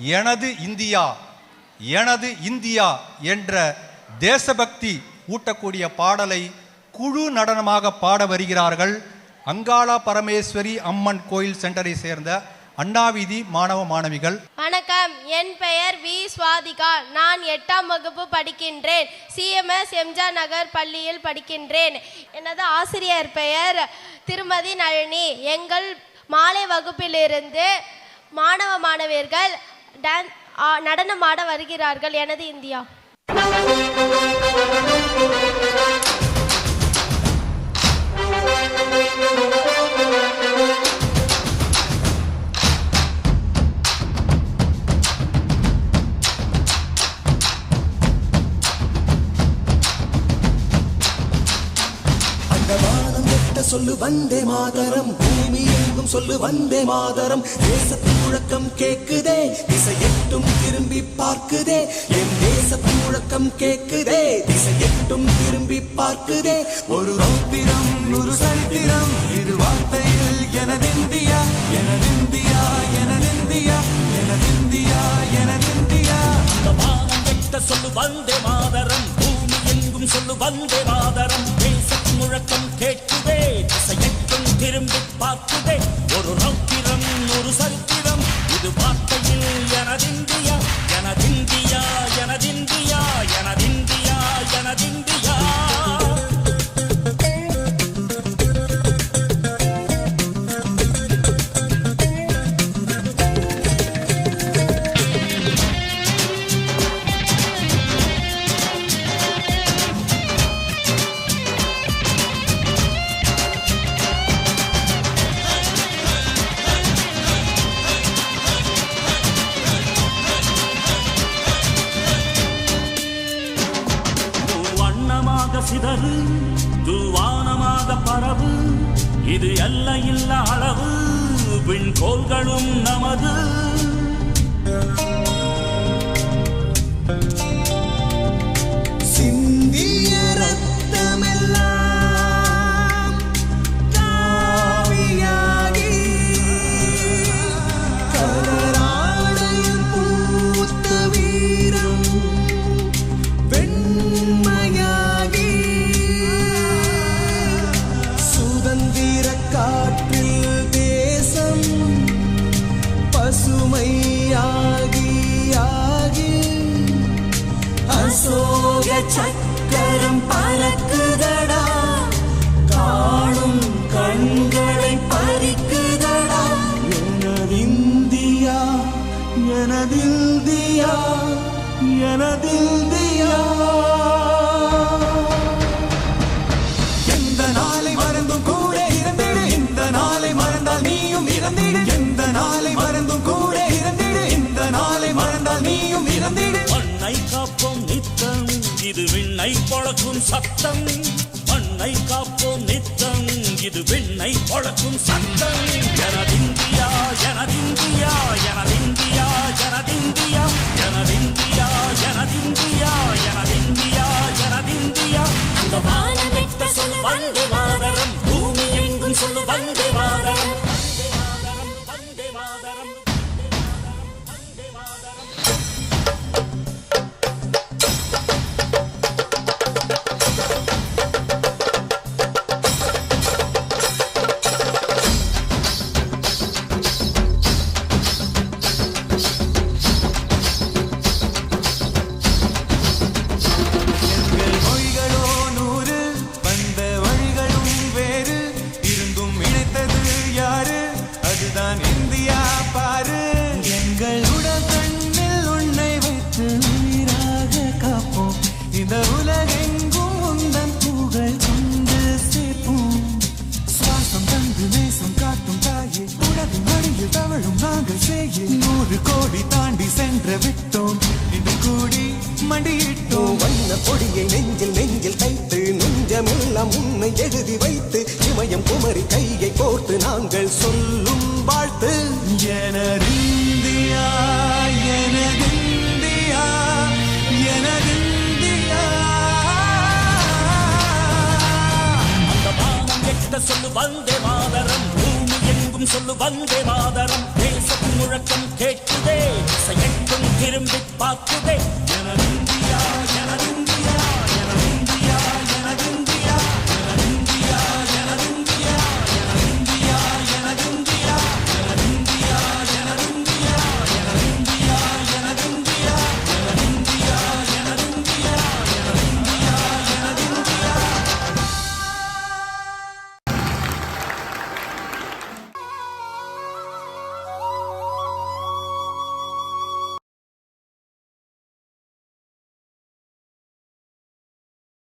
எனது இந்தியா எனது இந்தியா என்ற தேசபக்தி ஊட்டக்கூடிய பாடலை குழு நடனமாக பாட வருகிறார்கள் அங்காளா பரமேஸ்வரி அம்மன் கோயில் சென்டரை சேர்ந்த அண்ணாவிதி மாணவ மாணவிகள். வணக்கம். என் பெயர் வி. சுவாதிகா. நான் எட்டாம் வகுப்பு படிக்கின்றேன். சிஎம்எஸ் எம்ஜா நகர் பள்ளியில் படிக்கின்றேன். எனது ஆசிரியர் பெயர் திருமதி நளினி. எங்கள் மாலை வகுப்பிலிருந்து மாணவ மாணவியர்கள் டான் நடனமாட வருகிறார்கள். எனது இந்தியா. அந்த வானம் எட்ட சொல்லு வந்தே மாதரம். பூமி எங்கும் சொல்லு வந்தே மாதரம். தேசத்து முழக்கம் கேக்குதே. திசை எட்டும் திரும்பி பார்க்குதே. என் தேசத்து முழக்கம் கேக்குதே. திசை எட்டும் திரும்பி பார்க்குதே. ஒரு ரௌத்திரம் ஒரு சரித்திரம். இது வார்த்தையில் எனதிந்தியா எனதிந்தியா எனதிந்தியா எனதிந்தியா எனதிந்தியா இந்த வானம் வெட்ட சொல்லு வந்தே மாதரம். பூமி எங்கும் சொல்லு வந்தே மாதரம். திரும்பி பார்க்குதே. சிதறு தூவானமாக பரவு. இது எல்லையில்ல அளவு. விண்கோள்களும் நமது. அசோக சக்கரம் பறக்குதடா. காணும் கண்களை பறிக்குதடா. எனதிந்தியா எனதிந்தியா எனதிந்தியா. இது விண்ணை பழக்கும் சத்தம். மண்ணை காப்போம் நித்தம். இது விண்ணை பழக்கும் சத்தம். எனதிந்தியா எனதிந்தியா எனதிந்தியா எனதிந்தியா எனதிந்தியா எனதிந்தியா எனதிந்தியா எனதிந்தியா அந்த வானமிட்ட சொல்லு வந்தே மாதரம் பூமி எங்கும் சொல்லு வந்தே மாதரம் நான் இந்தியா பாரு. எங்கள் உடல் கண்ணில் உன்னை வைத்து உயிராக காப்போம். இந்த உலகெங்கும் உந்தன் புகழ் கொண்டு சேர்ப்போம். சுவாசம் தந்து நேசம் காட்டும் தாயே. உலகின் மடியில் தவழும் நாங்கள் செய்ய நூறு கோடி தாண்டி சென்று விட்டோம். இன்று கூடி மடியிட்டோம் வண்ண பொடியை நெஞ்சில் நெஞ்சில் தைத்து நெஞ்சமெல்லாம் உன்னை எழுதி வைத்து வந்தே மாதரம். பூமி எங்கும் சொல்லு வந்தே மாதரம். தேசத்தின் முழக்கம் கேட்குதே. செயல் திரும்பி பார்க்குதே. எனது இந்தியா